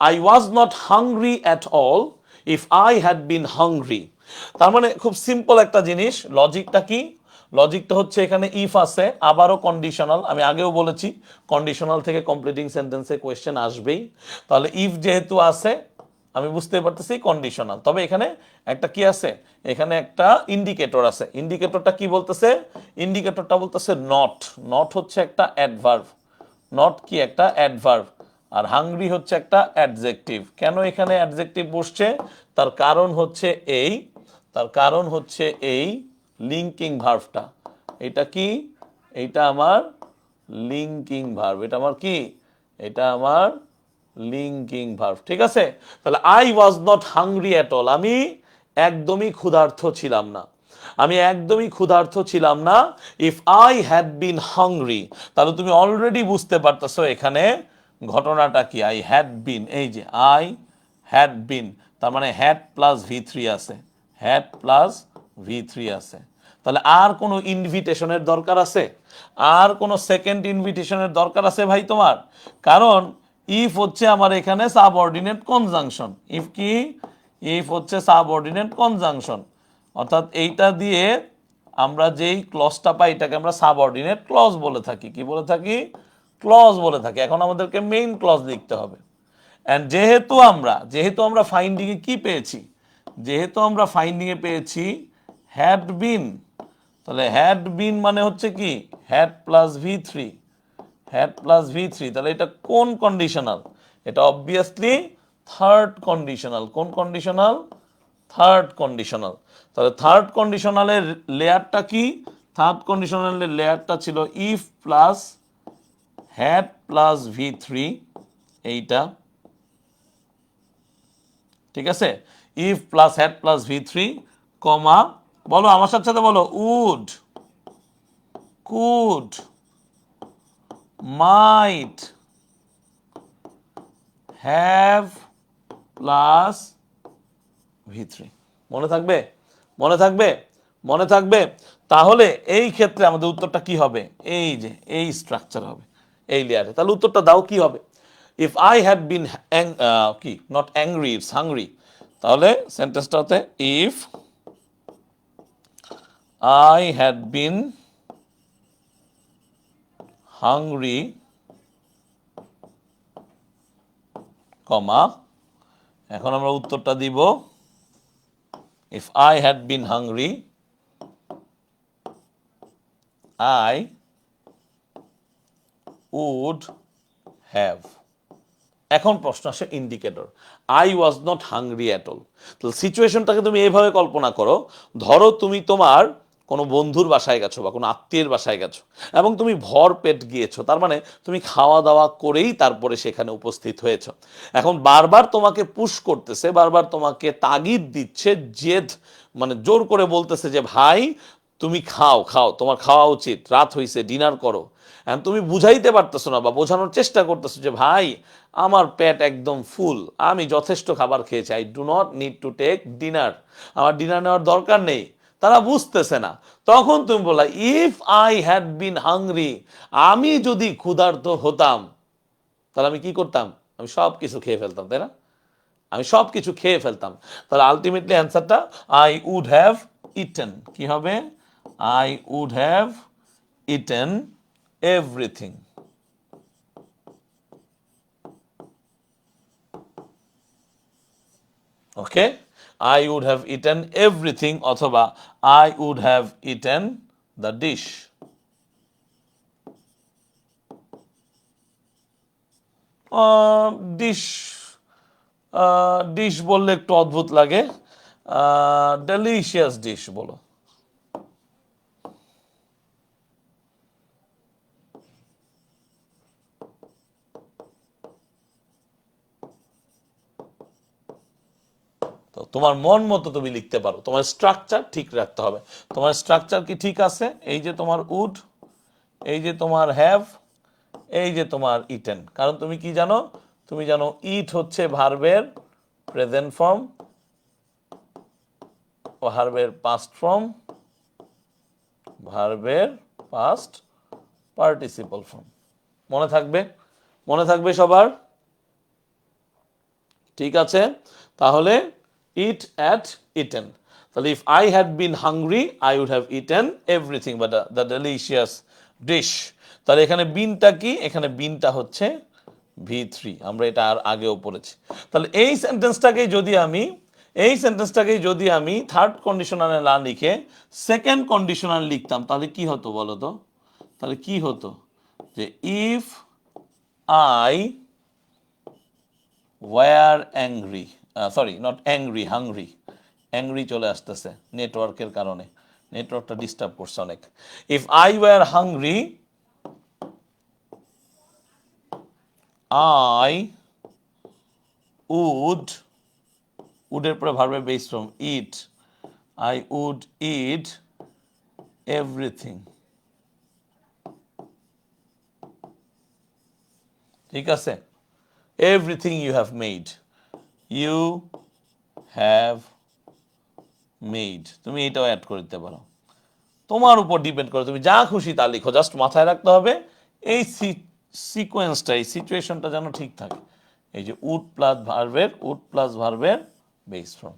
I was not hungry at all if I had been hungry তার মানে খুব simple একটা জিনিস। লজিকটা কি? লজিকটা হচ্ছে এখানে ইফ আছে, আবারও কন্ডিশনাল আমি আগেও বলেছি কন্ডিশনাল থেকে কমপ্লিটিং সেন্টেন্সে কোয়েশ্চেন আসবেই। তাহলে ইফ যেহেতু আছে, আমি বুঝতে পারতেছি কন্ডিশনাল তবে এখানে একটা কি আছে? এখানে একটা ইন্ডিকেটর আছে। ইন্ডিকেটরটা কি বলতেছে? ইন্ডিকেটরটা বলতেছে নট নট হচ্ছে একটা অ্যাডভার্ভ নট কি? একটা অ্যাডভার্ভ আর হাংরি হচ্ছে একটা অ্যাডজেক্টিভ কেন এখানে অ্যাডজেক্টিভ বসছে? তার কারণ হচ্ছে এই, তার কারণ হচ্ছে এই লিঙ্কিং ভার্ভটা এটা কি? এটা আমার লিঙ্কিং ভার্ভ এটা আমার কি? এটা আমার লিঙ্কিং ভার্ভ ঠিক আছে? তাহলে I was not hungry at all আমি একদমই ক্ষুধার্থ ছিলাম না। আমি একদমই ক্ষুধার্থ ছিলাম না। If I had been hungry তাহলে তুমি অলরেডি বুঝতে পারতেছো এখানে ঘটনাটা কি? আই হ্যাড বিন এই যে আই হ্যাড বিন তার মানে হ্যাড প্লাস ভি থ্রি আছে। হ্যাড প্লাস ভি থ্রি আছে। তাহলে আর কোনো ইনভিটেশনের দরকার আছে? আর কোনো সেকেন্ড ইনভিটেশনের দরকার আছে ভাই তোমার? কারণ ইফ হচ্ছে আমার এখানে সাবঅর্ডিনেট কনজাংশন ইফ কি? ইফ হচ্ছে সাবঅর্ডিনেট কনজাংশন অর্থাৎ এইটা দিয়ে আমরা যেই ক্লজটা পাই, এটাকে আমরা সাবঅর্ডিনেট ক্লজ বলে থাকি। কি বলে থাকি? ক্লজ বলে থাকে। এখন আমাদেরকে মেইন ক্লজ লিখতে হবে। অ্যান্ড যেহেতু আমরা যেহেতু আমরা ফাইন্ডিংয়ে কি পেয়েছি? যেহেতু আমরা ফাইন্ডিংয়ে পেয়েছি হ্যাড বিন তাহলে হ্যাড বিন মানে হচ্ছে কি? Had plus V three had plus V three তাহলে এটা কোন কন্ডিশনাল এটা অবভিয়াসলি থার্ড কন্ডিশনাল কোন কন্ডিশনাল থার্ড কন্ডিশনাল তাহলে থার্ড কন্ডিশনালের লেয়ারটা কি? থার্ড কন্ডিশনালের লেয়ারটা ছিল if plus had plus V three এইটা। ঠিক আছে? If plus had plus V three, comma, বলো আমার সাথে সাথে বলো, would, could, might, have plus V three. মনে থাকবে? মনে থাকবে? মনে থাকবে? তাহলে এই ক্ষেত্রে আমাদের উত্তরটা কি হবে? এই যে, এই স্ট্রাকচার হবে। এই লেয়ারে তাহলে উত্তরটা দাও, কি হবে? ইফ আই হ্যাড বিন কি? নট অ্যাংরি ইটস হাংরি তাহলে সেন্টেন্সটা হতে if I had been hungry comma এখন আমরা উত্তরটা দিব if I had been hungry I would have এখন প্রশ্ন আসে indicator I was not hungry at all তো সিচুয়েশনটাকে তুমি এইভাবে কল্পনা করো, ধরো তুমি তোমার কোনো বন্ধুর বাসায় গেছো বা কোনো আত্মীয়ের বাসায় গেছো এবং তুমি ভর পেট গিয়েছো, তার মানে তুমি খাওয়া দাওয়া করেই তারপরে সেখানে উপস্থিত হয়েছো। এখন বারবার তোমাকে পুশ করতেছে, বারবার তোমাকে তাগিদ দিচ্ছে, জেদ মানে জোর করে বলতেছে যে, ভাই, তুমি খাও খাও, তোমার খাওয়া উচিত, রাত হইছে ডিনার করো। এখন তুমি বুঝাইতে পারতেছো না বা বোঝানোর চেষ্টা করতেছো যে, ভাই, আমার পেট একদম ফুল। আমি যথেষ্ট খাবার খেয়েছি। I do not need to take dinner আমার ডিনার নেওয়ার দরকার নেই। তারা বুঝতেছে না। তখন তুমি বলা if I had been hungry আমি যদি ক্ষুধার্ত হতাম, তাহলে আমি কি করতাম? আমি সব কিছু খেয়ে ফেলতাম, তাই না? আমি সব কিছু খেয়ে ফেলতাম। তাহলে আলটিমেটলি অ্যান্সারটা আই উড হ্যাভ ইটেন কি হবে? I would have eaten everything okay I would have eaten everything অথবা I would have eaten the dish dish dish বললে একটু অদ্ভুত লাগে। ডেলিশিয়াস ডিশ বলো। তো তোমার মন মতো তুমি লিখতে পারো। তোমার স্ট্রাকচার ঠিক রাখতে হবে। তোমার স্ট্রাকচার কি ঠিক আছে? এই যে তোমার উড এই যে তোমার হ্যাভ এই যে তোমার ইটেন কারণ তুমি কি জানো? তুমি জানো ইট হচ্ছে ভার্বের প্রেজেন্ট ফর্ম ভার্বের পাস্ট ফর্ম ভার্বের পাস্ট পার্টিসিপল ফর্ম মনে থাকবে? মনে থাকবে সবার? ঠিক আছে? তাহলে ইট অ্যাট ইটেন তাহলে if I had been hungry I would have eaten everything but the delicious dish তাহলে এখানে বিনটা কি? এখানে বিনটা হচ্ছে ভি থ্রি। আমরা এটা আর আগেও পড়েছি। তাহলে এই সেন্টেন্সটাকেই যদি আমি, এই সেন্টেন্সটাকেই যদি আমি থার্ড কন্ডিশনালে না লিখে সেকেন্ড কন্ডিশনাল লিখতাম, তাহলে কি হতো বলো তো? তাহলে কি হতো? যে if I were angry sorry not angry hungry angry চলে আসতেছে নেটওয়ার্কের কারণে। নেটওয়ার্কটা ডিস্টার্ব করছে অনেক। If I were hungry I would উডের পরে ভার্বের base from eat I would eat everything ঠিক আছে? Everything you have made you have made তুমি এটাও অ্যাড করে দিতে পারো। তোমার উপর ডিপেন্ড করে, তুমি যা খুশি তা লিখো। জাস্ট মাথায় রাখতে হবে, এই সিকোয়েন্সটা এই সিচুয়েশনটা যেন ঠিক থাকে। এই যে উড প্লাস ভার্বের উড প্লাস ভার্বের বেস ফ্রম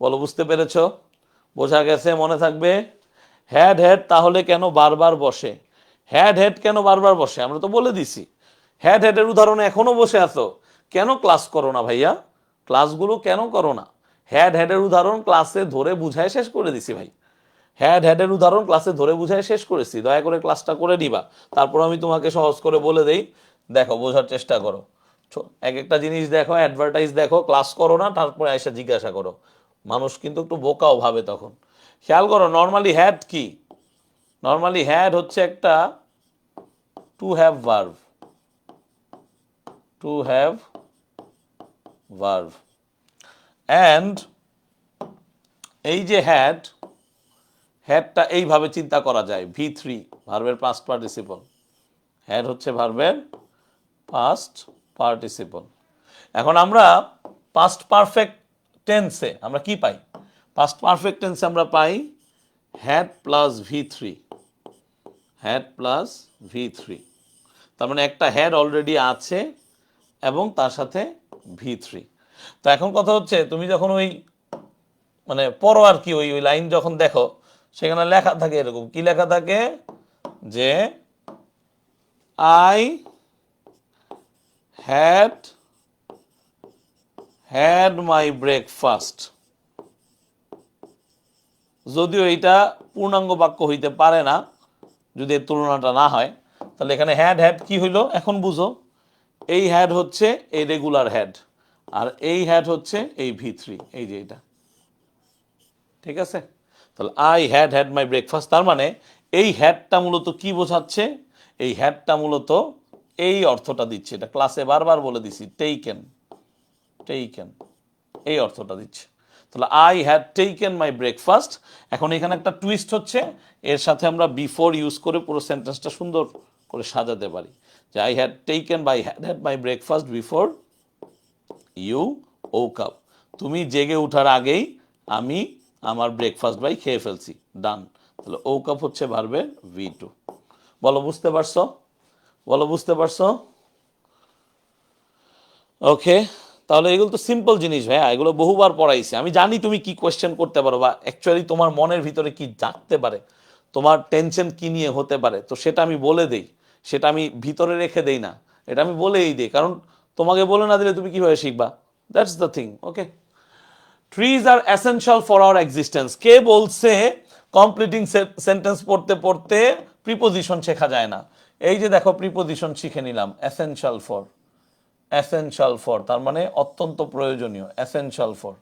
বলো, বুঝতে পেরেছ? বোঝা গেছে? মনে থাকবে? হ্যাড হ্যাড তাহলে কেন বারবার বসে? হ্যাড হ্যাড কেন বারবার বসে? আমরা তো বলে দিছি। হ্যাড হ্যাডের উদাহরণে এখনও বসে আছো। কেন ক্লাস করো না ভাইয়া? ক্লাসগুলো কেন করো না? হ্যাড হ্যাডের উদাহরণ ক্লাসে ধরে বুঝায় শেষ করে দিছি ভাই। হ্যাড হ্যাডের উদাহরণ ক্লাসে ধরে বুঝায় শেষ করেছি। দয়া করে ক্লাসটা করে নিবা। তারপর আমি তোমাকে সহজ করে বলে দেই। দেখো, বোঝার চেষ্টা করো। এক একটা জিনিস দেখো অ্যাডভার্টাইজ দেখো ক্লাস করো না, তারপরে এসে জিজ্ঞাসা করো। মানুষ কিন্তু একটু বোকাও ভাবে তখন। খেয়াল করো নর্মালি হ্যাড কি? নর্মালি হ্যাড হচ্ছে একটা to have verb to have verb and এই যে হ্যাড হ্যাডটা এইভাবে চিন্তা করা যায় ভি থ্রি ভার্বের পাস্ট পার্টিসিপল হ্যাড হচ্ছে ভার্বের পাস্ট পার্টিসিপল এখন আমরা পাস্ট পারফেক্ট টেন্সে আমরা কি পাই? পাস্ট পারফেক্ট টেন্সে আমরা পাই had plus V three had plus V three তার মানে একটা হ্যাড অলরেডি আছে এবং তার সাথে ভি থ্রি। তো এখন কথা হচ্ছে, তুমি যখন ওই মানে পড়ো আর কি, ওই ওই লাইন যখন দেখো, সেখানে লেখা থাকে এরকম। কি লেখা থাকে? যে, I had had my breakfast. যদিও এটা পূর্ণাঙ্গ বাক্য হইতে পারে না, যদি তুলনাটা না হয়, তাহলে এখানে হ্যাড হ্যাড কি হইল? এখন বুঝো। এই হ্যাড হচ্ছে এই রেগুলার হ্যাড আর এই হ্যাড হচ্ছে এই ভি থ্রি এই যে এটা। ঠিক আছে? তাহলে I had had my breakfast তার মানে এই হ্যাডটা মূলত কি বোঝাচ্ছে? এই হ্যাডটা মূলত এই অর্থটা দিচ্ছে। এটা ক্লাসে বারবার বলে দিছি টেইকেন টেইকেন এই অর্থটা দিচ্ছে। তাহলে I had taken my breakfast এখন এখানে একটা টুইস্ট হচ্ছে, এর সাথে আমরা বিফোর ইউজ করে পুরো সেন্টেন্সটা সুন্দর করে সাজাতে পারি। যে I had taken by had had my breakfast before you woke up তুমি জেগে ওঠার আগেই আমি আমার ব্রেকফাস্ট বাই খেয়ে ফেলছি। ডান তাহলে ও কাপ হচ্ছে ভার্বে ভি টু বলো, বুঝতে পারছ? বলো, বুঝতে পারছ? ওকে তাহলে এগুলো তো সিম্পল জিনিস ভাইয়া, এগুলো বহুবার পড়াইছি। আমি জানি তুমি কি কোয়েশ্চেন করতে পারো বা অ্যাকচুয়ালি তোমার মনের ভিতরে কি জাগতে পারে, তোমার টেনশন কি নিয়ে হতে পারে। তো সেটা আমি বলে দেই। সেটা আমি ভিতরে রেখে দেই না। এটা আমি বলেই দিই, কারণ তোমাকে বলে না দিলে তুমি কীভাবে শিখবা? That's the thing okay trees are essential for our existence কে বলছে কমপ্লিটিং সেন্টেন্স পড়তে পড়তে প্রিপোজিশন শেখা যায় না? এই যে দেখো প্রিপোজিশন শিখে নিলাম। এসেনশিয়াল ফর এসেনশিয়াল ফর তার মানে অত্যন্ত প্রয়োজনীয় এসেনশিয়াল ফর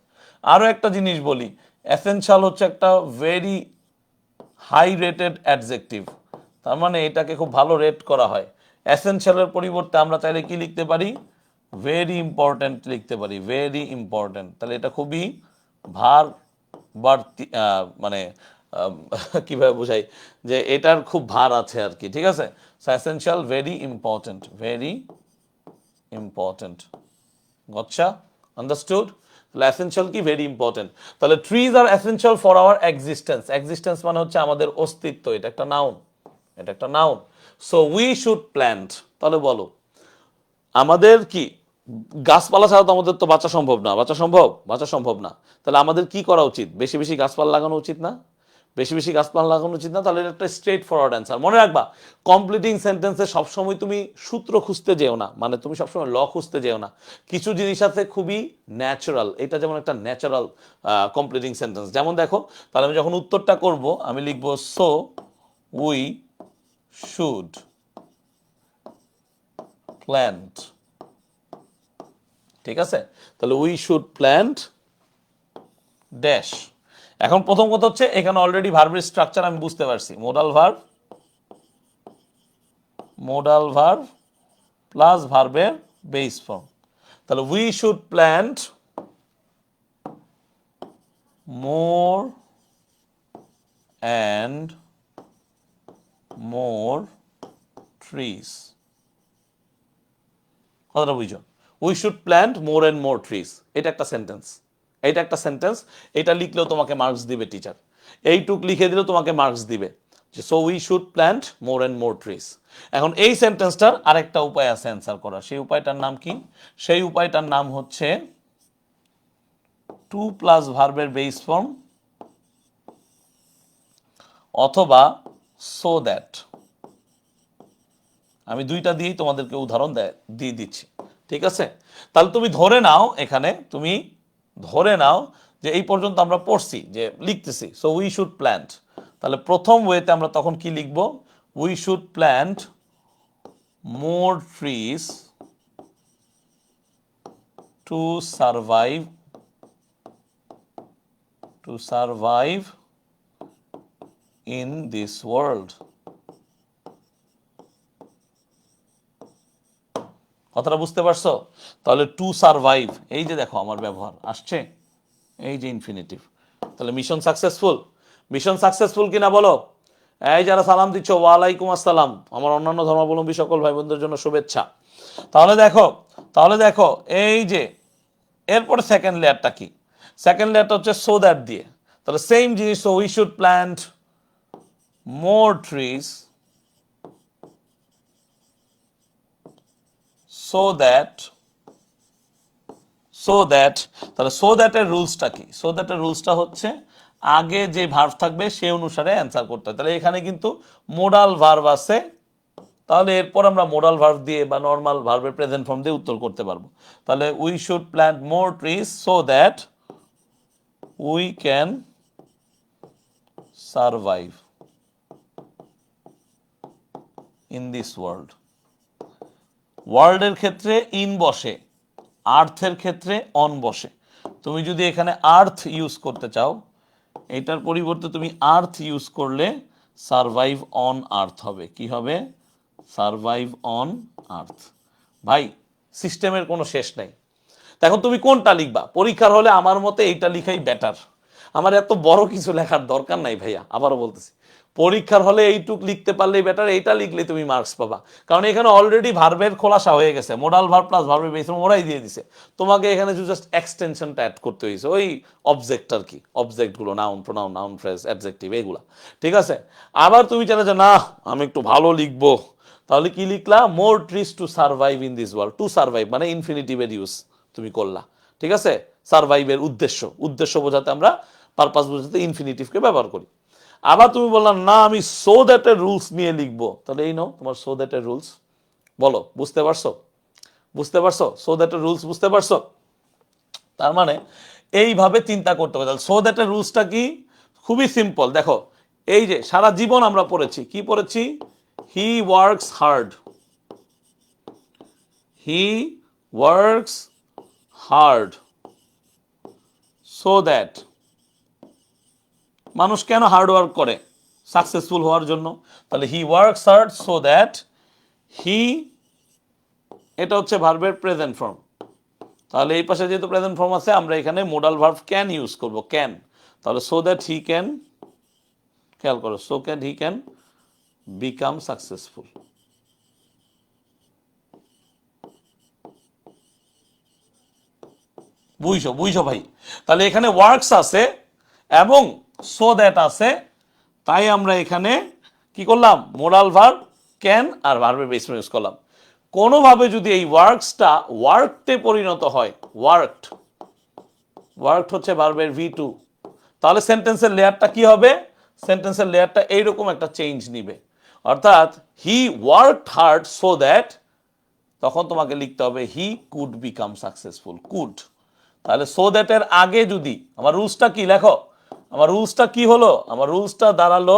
আরও একটা জিনিস বলি এসেনশিয়াল হচ্ছে একটা ভেরি হাই রেটেড অ্যাডজেক্টিভ তার মানে এটাকে খুব ভালো রেট করা হয়। এসেনশিয়ালের পরিবর্তে আমরা চাইলে কি লিখতে পারি? ভেরি ইম্পর্ট্যান্ট লিখতে পারি ভেরি ইম্পর্ট্যান্ট তাহলে এটা খুবই ভার বাড়তি মানে কীভাবে বোঝাই? যে এটার খুব ভার আছে আর কি, ঠিক আছে? Essential very important very important gotcha? Understood তাহলে এসেনশিয়াল কি? ভেরি ইম্পর্টেন্ট তাহলে trees are essential for our existence existence মানে হচ্ছে আমাদের অস্তিত্ব, এটা একটা নাউন এটা একটা noun so we should plant তাহলে বলো, আমাদের কি, গাছপালা ছাড়া তো আমাদের তো বাঁচা সম্ভব না। বাঁচা সম্ভব? বাঁচা সম্ভব না। তাহলে আমাদের কি করা উচিত? বেশি বেশি গাছপালা লাগানো উচিত না? বেশি বেশি গাছপালা লাগানো উচিত না? তাহলে একটা স্ট্রেট ফরওয়ার্ড অ্যান্সার মনে রাখবা কমপ্লিটিং সেন্টেন্সে সবসময় তুমি সূত্র খুঁজতে যেও না। মানে তুমি সবসময় ল খুঁজতে যেও না। কিছু জিনিস আছে খুবই ন্যাচারাল এটা যেমন একটা ন্যাচারাল কমপ্লিটিং সেন্টেন্স যেমন দেখো, তাহলে আমি যখন উত্তরটা করব, আমি লিখব সো উই শুড প্ল্যান্ট ঠিক আছে? তাহলে উই শুড প্ল্যান্ট ড্যাশ এখন প্রথম কথা হচ্ছে, এখানে অলরেডি ভার্বের স্ট্রাকচার আমি বুঝতে পারছি। Modal verb modal verb plus ভার্বের বেস ফর্ম তাহলে we should plant more and more trees কথাটা বুঝো we should plant more and more trees এটা একটা সেন্টেন্স এটা একটা সেন্টেন্স এটা লিখলেও তোমাকে মার্কস দিবে টিচার এইটুক লিখে দিলেও তোমাকে মার্কস দিবে। So we should plant more and more trees এখন এই সেন্টেন্সটার আরেকটা উপায় আছে অ্যান্সার করার। সেই উপায়টার নাম কি? সেই উপায়টার নাম হচ্ছে টু প্লাস ভার্বের বেস ফর্ম অথবা সো দ্যাট আমি দুইটা দিয়েই তোমাদেরকে উদাহরণ দিয়ে দিচ্ছি। ঠিক আছে? তাহলে তুমি ধরে নাও এখানে, তুমি ধরে নাও যে এই পর্যন্ত আমরা পড়ছি, যে লিখতেছি। সো উই শুড প্ল্যান্ট তাহলে প্রথম ওয়েতে আমরা তখন কি লিখব? We should plant more trees to survive to survive in this world কথাটা বুঝতে পারছ? তাহলে টু সারভাইভ এই যে দেখো আমার ব্যবহার, আসছে? এই যে ইনফিনিটিভ তাহলে মিশন সাকসেসফুল মিশন সাকসেসফুল কিনা বলো? এই যারা সালাম দিচ্ছ, ওয়ালাইকুম আসসালাম। আমার অন্যান্য ধর্মাবলম্বী সকল ভাই বোনদের জন্য শুভেচ্ছা। তাহলে দেখো তাহলে দেখো, এই যে, এরপর সেকেন্ড লেয়ারটা কি? সেকেন্ড লেয়ারটা হচ্ছে সো দ্যাট দিয়ে। তাহলে সেম জিনিস so we should plant more trees so that so that তাহলে সো দ্যাটের রুলসটা কি? সো দ্যাটের রুলসটা হচ্ছে আগে যে ভার্ব থাকবে সে অনুসারে অ্যান্সার করতে হয়। তাহলে এখানে কিন্তু মোডাল ভার্ব আছে। তাহলে এরপর আমরা মোডাল ভার্ব দিয়ে বা নর্মাল ভার্বের প্রেজেন্ট ফর্ম দিয়ে উত্তর করতে পারব। তাহলে we should plant more trees so that we can survive in this world ওয়ার্ল্ডের ক্ষেত্রে ইন বসে আর্থের ক্ষেত্রে অন বসে। তুমি যদি এখানে আর্থ ইউজ করতে চাও, এটার পরিবর্তে তুমি আর্থ ইউজ করলে সারভাইভ অন আর্থ হবে। কি হবে? সারভাইভ অন আর্থ ভাই সিস্টেমের কোনো শেষ নাই। এখন তুমি কোনটা লিখবা? পরীক্ষার হলে আমার মতে এইটা লিখাই বেটার আমার এত বড় কিছু লেখার দরকার নাই ভাইয়া, আবারও বলতেছি। পরীক্ষার হলে এইটুক লিখতে পারলে বেটার এইটা লিখলে তুমি মার্কস পাবা। কারণ এখানে অলরেডি ভার্বের খোলাসা হয়ে গেছে মোডাল ভার্ব প্লাস ভার্বের বেস ওরাই দিয়ে দিছে। তোমাকে এখানে জাস্ট এক্সটেনশনটা অ্যাড করতে হয়েছে, ওই অবজেক্ট আর কি অবজেক্টগুলো noun pronoun noun phrase adjective এগুলা। ঠিক আছে? আবার তুমি চাইলে যে, না, আমি একটু ভালো লিখব। তাহলে কি লিখলা? More trees to survive in this world to survive মানে ইনফিনিটিভের ইউজ তুমি করলা। ঠিক আছে? সার্ভাইভের উদ্দেশ্য। উদ্দেশ্য বোঝাতে আমরা পারপাস বোঝাতে ইনফিনিটিভকে ব্যবহার করি। আবার তুমি বললাম না, আমি সো দ্যাটের রুলস নিয়ে লিখব। তাহলে এই নাও, তোমার সো দ্যাটের রুলস। বলো, বুঝতে পারছ? বুঝতে পারছ? সো দ্যাটের রুলস বুঝতে পারছ? তার মানে এইভাবে চিন্তা করতে হবে। তাহলে সো দ্যাটের রুলসটা কি? খুবই সিম্পল দেখো, এই যে সারা জীবন আমরা পড়েছি, কি পড়েছি? He works hard he works hard so that মানুষ কেন হার্ড ওয়ার্ক করে? সাকসেসফুল হওয়ার জন্য। তাহলে he works hard so that he এটা হচ্ছে ভার্বের প্রেজেন্ট ফর্ম তাহলে এই পাশে যেহেতু প্রেজেন্ট ফর্ম আছে, আমরা এখানে মোডাল ভার্ব ক্যান ইউজ করব ক্যান তাহলে সো দ্যাট হি ক্যান খেয়াল করো so can he can become successful বুঝছ বুঝছ ভাই? তাহলে এখানে ওয়ার্কস আছে এবং সো দ্যাট আছে, তাই আমরা এখানে কি করলাম? মোরাল ভার্ব ক্যান আর ভার্বের বেস ইউজ করলাম। কোনোভাবে যদি এই ওয়ার্কসটা ওয়ার্কতে পরিণত হয় ওয়ার্কড ওয়ার্কড হচ্ছে ভার্বের ভি টু তাহলে সেন্টেন্সের লেয়ারটা কি হবে? সেন্টেন্সের লেয়ারটা এইরকম একটা চেঞ্জ নিবে। অর্থাৎ he work hard so that তখন তোমাকে লিখতে হবে he could become successful could তাহলে সো দ্যাটের আগে যদি, আমার রুলসটা কি লেখো? আমার রুলসটা কি হলো? আমার রুলসটা দাঁড়াল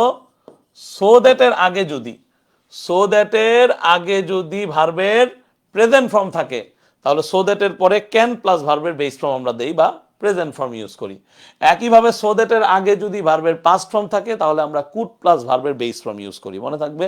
সো দ্যাটের আগে যদি সো দ্যাটের আগে যদি ভার্বের প্রেজেন্ট ফর্ম থাকে, তাহলে সো দ্যাটের পরে ক্যান প্লাস ভার্বের বেস ফর্ম আমরা দেই বা প্রেজেন্ট ফর্ম ইউজ করি। একইভাবে সো দ্যাটের আগে যদি ভার্বের পাস্ট ফর্ম থাকে, তাহলে আমরা কুড প্লাস ভার্বের বেস ফর্ম ইউজ করি। মনে থাকবে?